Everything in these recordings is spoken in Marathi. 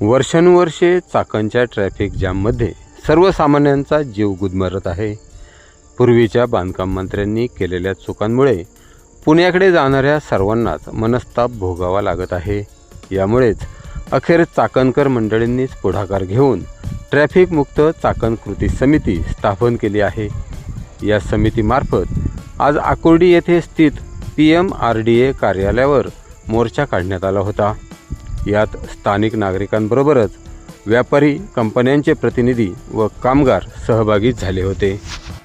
वर्षानुवर्षे चाकणच्या ट्रॅफिक जाममध्ये सर्वसामान्यांचा जीव गुदमरत आहे. पूर्वीच्या बांधकाम मंत्र्यांनी केलेल्या चुकांमुळे पुण्याकडे जाणाऱ्या सर्वांनाच मनस्ताप भोगावा लागत आहे. यामुळेच अखेर चाकणकर मंडळींनीच पुढाकार घेऊन ट्रॅफिक मुक्त चाकण कृती समिती स्थापन केली आहे. या समितीमार्फत आज आकुर्डी येथे स्थित P M R D A कार्यालयावर मोर्चा काढण्यात आला होता. यात स्थानिक नागरिकांबरोबरच व्यापारी कंपन्यांचे प्रतिनिधी व कामगार सहभागी झाले होते.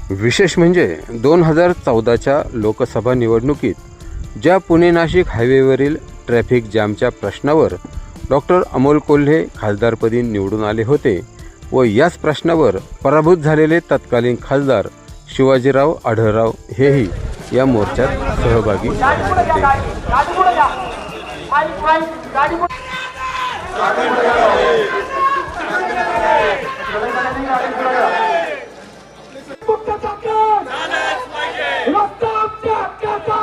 विशेष म्हणजे दोन हजार चौदाच्या लोकसभा निवडणुकीत ज्या पुणे नाशिक हायवेवरील ट्रॅफिक जॅमच्या प्रश्नावर डॉक्टर अमोल कोल्हे खासदारपदी निवडून आले होते व याच प्रश्नावर पराभूत झालेले तत्कालीन खासदार शिवाजीराव आढळराव हेही या मोर्चात सहभागी झाले होते. गाडी रक्त आमच्या हक्काचा